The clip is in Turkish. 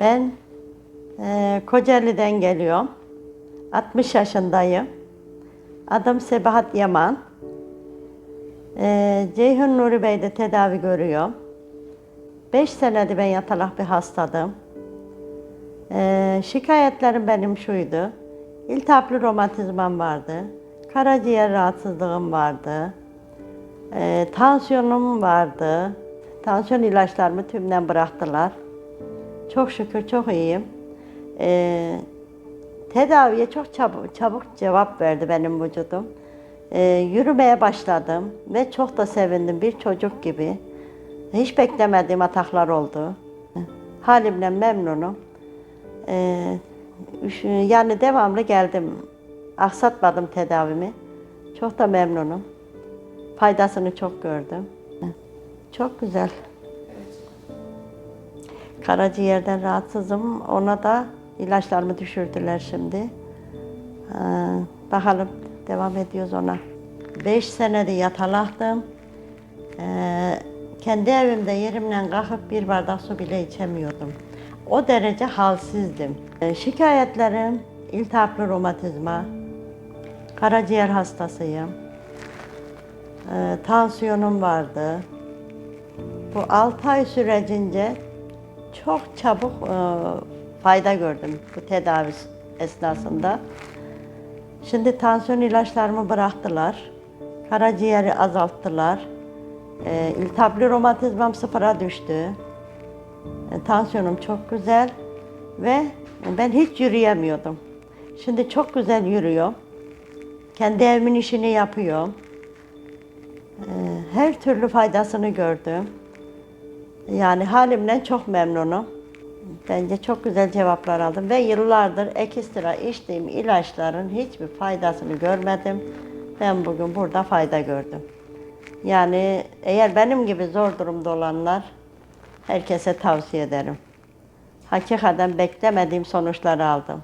Ben eee Kocaeli'den geliyorum. 60 yaşındayım. Adım Sebahat Yaman. Eee Ceyhun Nuri Bey'de tedavi görüyorum. 5 senedir ben yatalak bir hastadım. Eee şikayetlerim benim şuydu. İltihaplı romatizmam vardı. Karaciğer rahatsızlığım vardı. Eee, tansiyonum vardı. Tansiyon ilaçlarımı tümden bıraktılar. Çok şükür çok iyiyim. Eee, tedaviye çok çabuk, çabuk cevap verdi benim vücudum. Eee, yürümeye başladım ve çok da sevindim bir çocuk gibi. Hiç beklemediğim ataklar oldu. Halimden memnunum. Üş- yani devamlı geldim. Aksatmadım tedavimi. Çok da memnunum. Faydasını çok gördüm. Çok güzel. Karaciğerden rahatsızım. Ona da ilaçlarımı düşürdüler şimdi. Ee, bakalım devam ediyoruz ona. Beş senedir yatalaktım. Ee, kendi evimde yerimden kalkıp bir bardak su bile içemiyordum. O derece halsizdim. Ee, şikayetlerim iltihaplı romatizma, karaciğer hastasıyım, ee, tansiyonum vardı. Bu 6 ay sürecince çok çabuk e, fayda gördüm bu tedavi esnasında. Şimdi tansiyon ilaçlarımı bıraktılar. Karaciğeri azalttılar. E, iltihaplı romatizmam sıfıra düştü. E, tansiyonum çok güzel ve ben hiç yürüyemiyordum. Şimdi çok güzel yürüyorum. Kendi evimin işini yapıyorum. E, her türlü faydasını gördüm. Yani halimden çok memnunum. Bence çok güzel cevaplar aldım ve yıllardır ekstra içtiğim ilaçların hiçbir faydasını görmedim. Ben bugün burada fayda gördüm. Yani eğer benim gibi zor durumda olanlar herkese tavsiye ederim. Hakikaten beklemediğim sonuçları aldım.